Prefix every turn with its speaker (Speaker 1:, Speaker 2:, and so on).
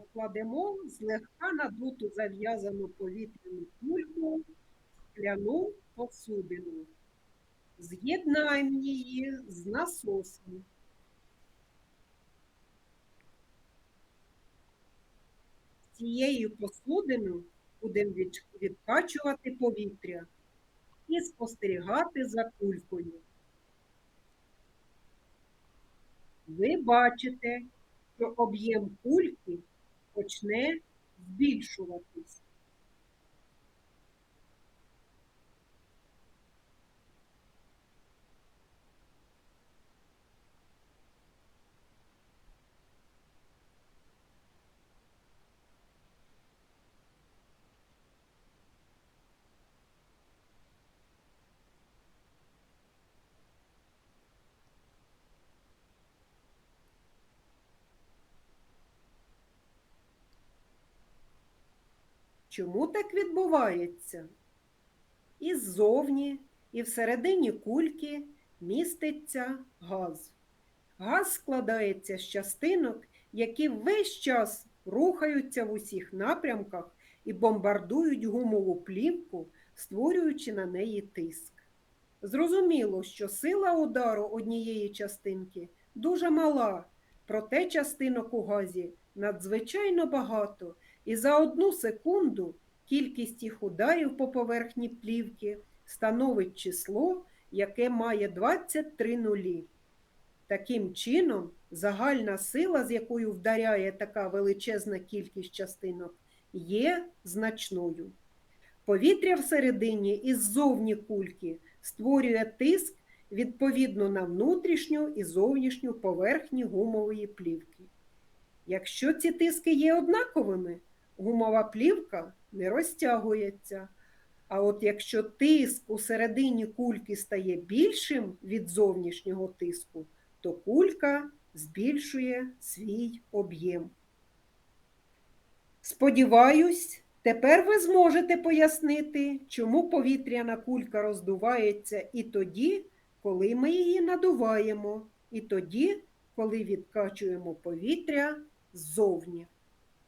Speaker 1: покладемо злегка надуту зав'язану повітряну кульку в скляну посудину. З'єднаємо її з насосом. Цією посудиною будемо відкачувати повітря і спостерігати за кулькою. Ви бачите, що об'єм кульки почне збільшуватись. Чому так відбувається? І ззовні, і всередині кульки міститься газ. Газ складається з частинок, які весь час рухаються в усіх напрямках і бомбардують гумову плівку, створюючи на неї тиск. Зрозуміло, що сила удару однієї частинки дуже мала, проте частинок у газі надзвичайно багато, і за одну секунду кількість їх ударів по поверхні плівки становить число, яке має 23 нулі. Таким чином, загальна сила, з якою вдаряє така величезна кількість частинок, є значною. Повітря всередині і ззовні кульки створює тиск відповідно на внутрішню і зовнішню поверхні гумової плівки. Якщо ці тиски є однаковими, гумова плівка не розтягується. А от якщо тиск у середині кульки стає більшим від зовнішнього тиску, то кулька збільшує свій об'єм. Сподіваюсь, тепер ви зможете пояснити, чому повітряна кулька роздувається і тоді, коли ми її надуваємо, і тоді, коли відкачуємо повітря ззовні.